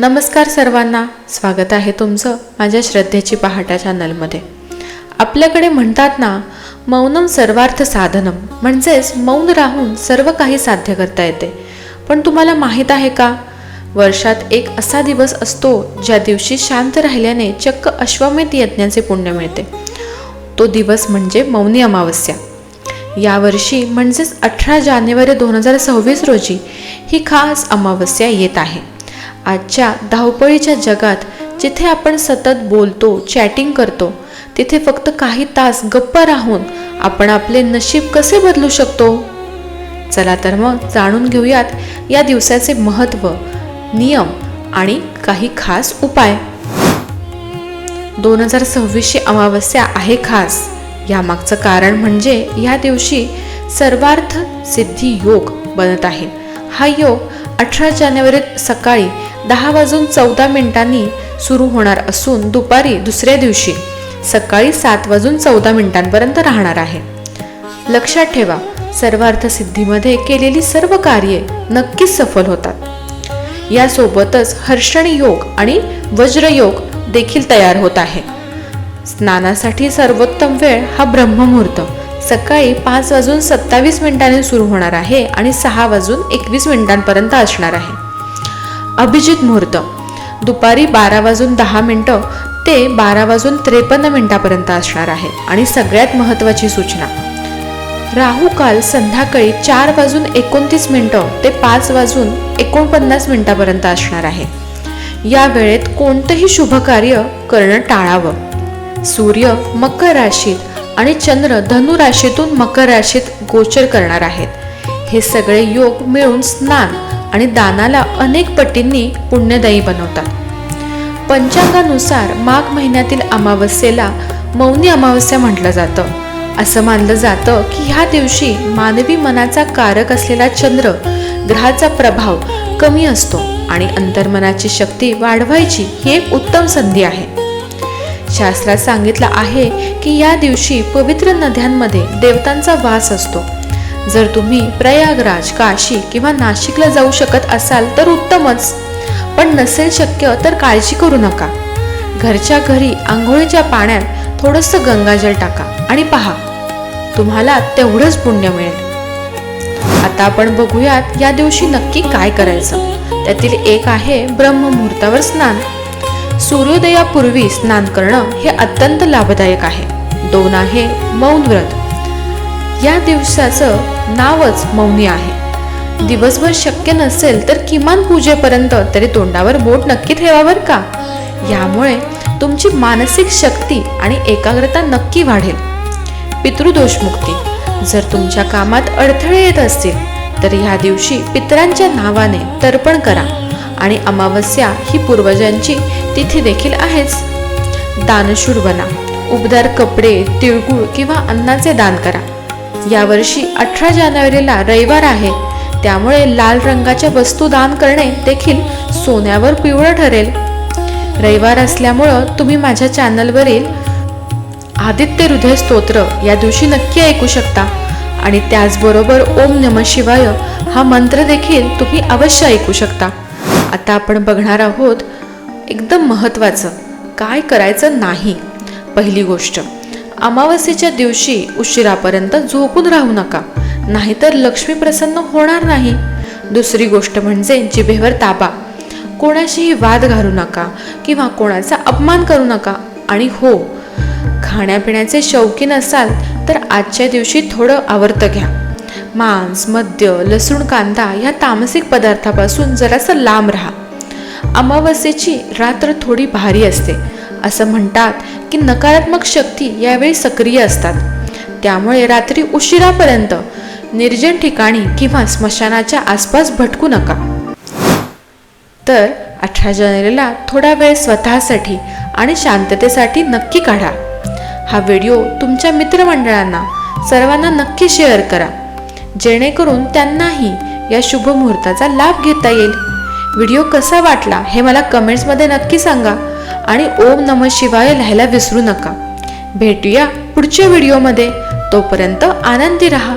नमस्कार सर्वांना स्वागत आहे तुमचं माझ्या श्रद्धेची पहाटा चॅनलमध्ये. आपल्याकडे म्हणतात ना मौनम सर्वार्थ साधनम म्हणजेच मौन राहून सर्व काही साध्य करता येते. पण तुम्हाला माहीत आहे का? वर्षात एक असा दिवस असतो ज्या दिवशी शांत राहिल्याने चक्क अश्वमेध यज्ञाचे पुण्य मिळते. तो दिवस म्हणजे मौनी अमावस्या. यावर्षी म्हणजेच अठरा जानेवारी दोन हजार सव्वीस रोजी ही खास अमावस्या येत आहे. आजच्या धावपळीच्या जगात जिथे आपण सतत बोलतो चॅटिंग करतो तिथे फक्त काही तास गप्पा राहून आपण आपले नशीब कसे बदलू शकतो? चला तर मग जाणून घेऊयात या दिवसाचे महत्त्व नियम आणि काही खास उपाय. दोन हजार सव्वीसची अमावस्या आहे खास. यामागचं कारण म्हणजे या दिवशी सर्वार्थ सिद्धी योग बनत आहे. हा योग अठरा जानेवारी सकाळी दहा वाजून चौदा मिनिटांनी सुरू होणार असून दुपारी दुसऱ्या दिवशी सकाळी सात वाजून चौदा मिनिटांपर्यंत राहणार आहे. लक्षात ठेवा सर्वार्थसिद्धीमध्ये केलेली सर्व कार्ये नक्कीच सफल होतात. यासोबतच हर्षणी योग आणि वज्रयोग देखील तयार होत आहे. स्नानासाठी सर्वोत्तम वेळ हा ब्रह्ममुहूर्त. सकाळी पाच वाजून सत्तावीस मिनिटांनी सुरू होणार आहे आणि सहा वाजून एकवीस मिनिटांपर्यंत असणार आहे. अभिजित मुहूर्त. दुपारी बारा वाजून दहा मिनटं ते बारा वाजून त्रेपन्न मिनिटापर्यंत असणार आहे आणि सगळ्यात महत्त्वाची सूचना. राहू काल संध्याकाळी चार वाजून एकोणतीस मिनटं ते पाच वाजून एकोणपन्नास मिनिटापर्यंत असणार आहे. या वेळेत कोणतंही शुभ कार्य करणं टाळावं. सूर्य मकर राशीत आणि चंद्र धनु राशीतून मकर राशीत गोचर करणार आहेत. हे सगळे योग मिळून स्नान आणि दानाला अनेक पटींनी पुण्यदायी बनवतात. पंचांगानुसार माघ महिन्यातील अमावस्येला मौनी अमावस्या म्हटलं जातं. असं मानलं जातं की ह्या दिवशी मानवी मनाचा कारक असलेला चंद्र ग्रहाचा प्रभाव कमी असतो आणि अंतर्मनाची शक्ती वाढवायची ही एक उत्तम संधी आहे. शास्त्रात सांगितलं आहे की या दिवशी पवित्र नद्यांमध्ये देवतांचा वास असतो. जर तुम्ही प्रयागराज काशी किंवा नाशिकला जाऊ शकत असाल तर उत्तमच. पण नसेल शक्य तर काळजी करू नका. घरच्या घरी आंघोळीच्या पाण्यात थोडंसं गंगाजल टाका आणि पहा. तुम्हाला तेवढंच पुण्य मिळेल. आता आपण बघूयात या दिवशी नक्की काय करायचं. त्यातील एक आहे ब्रह्ममुहूर्तावर स्नान. सूर्योदयापूर्वी स्नान करणं हे अत्यंत लाभदायक आहे. दोन आहे मौन व्रत या दिवसाचं नावच मौनी आहे. दिवसभर शक्य नसेल तर किमान पूजेपर्यंत तरी तोंडावर बोट नक्की ठेवावर का? यामुळे तुमची मानसिक शक्ती आणि एकाग्रता नक्की वाढेल. पितृदोषमुक्ती जर तुमच्या कामात अडथळे येत असतील तर ह्या दिवशी पितरांच्या नावाने तर्पण करा आणि अमावस्या ही पूर्वजांची तिथी देखील आहेच. दानशूर बना. उबदार कपडे तिळगुळ किंवा अन्नाचे दान करा. यावर्षी अठरा जानेवारीला रविवार आहे. त्यामुळे लाल रंगाच्या वस्तू दान करणे देखील सोन्यावर पिवळं ठरेल. रविवार असल्यामुळं तुम्ही माझ्या चॅनलवरील आदित्य हृदय स्तोत्र या दिवशी नक्की ऐकू शकता. आणि त्याचबरोबर ओम नम शिवाय हा मंत्र देखील तुम्ही अवश्य ऐकू शकता. आता आपण बघणार आहोत एकदम महत्त्वाचं काय करायचं नाही? पहिली गोष्ट अमावस्येच्या दिवशी उशिरापर्यंत झोपून राहू नका. नाहीतर लक्ष्मी प्रसन्न होणार नाही. दुसरी गोष्ट म्हणजे जिभेवर ताबा. कोणाशीही वाद घालू नका किंवा कोणाचा अपमान करू नका. आणि हो खाण्यापिण्याचे शौकीन असाल तर आजच्या दिवशी थोडं आवर्त घ्या. मांस मद्य लसूण कांदा या तामसिक पदार्थापासून जरासं लांब राहा. अमावस्येची रात्र थोडी भारी असते. असं म्हणतात की नकारात्मक शक्ती यावेळी सक्रिय असतात. त्यामुळे रात्री उशिरापर्यंत निर्जन ठिकाणी किंवा स्मशानाच्या आसपास भटकू नका. तर अठरा जानेवारीला थोडा वेळ स्वतःसाठी आणि शांततेसाठी नक्की काढा. हा व्हिडिओ तुमच्या मित्रमंडळांना सर्वांना नक्की शेअर करा. जेणेकरून त्यांनाही या शुभ मुहूर्ताचा लाभ घेता येईल. व्हिडिओ कसा वाटला हे मला कमेंट्समध्ये नक्की सांगा. आणि ओम नम शिवाय लिहायला विसरू नका. भेटूया पुढच्या व्हिडिओमध्ये. तोपर्यंत आनंदी रहा.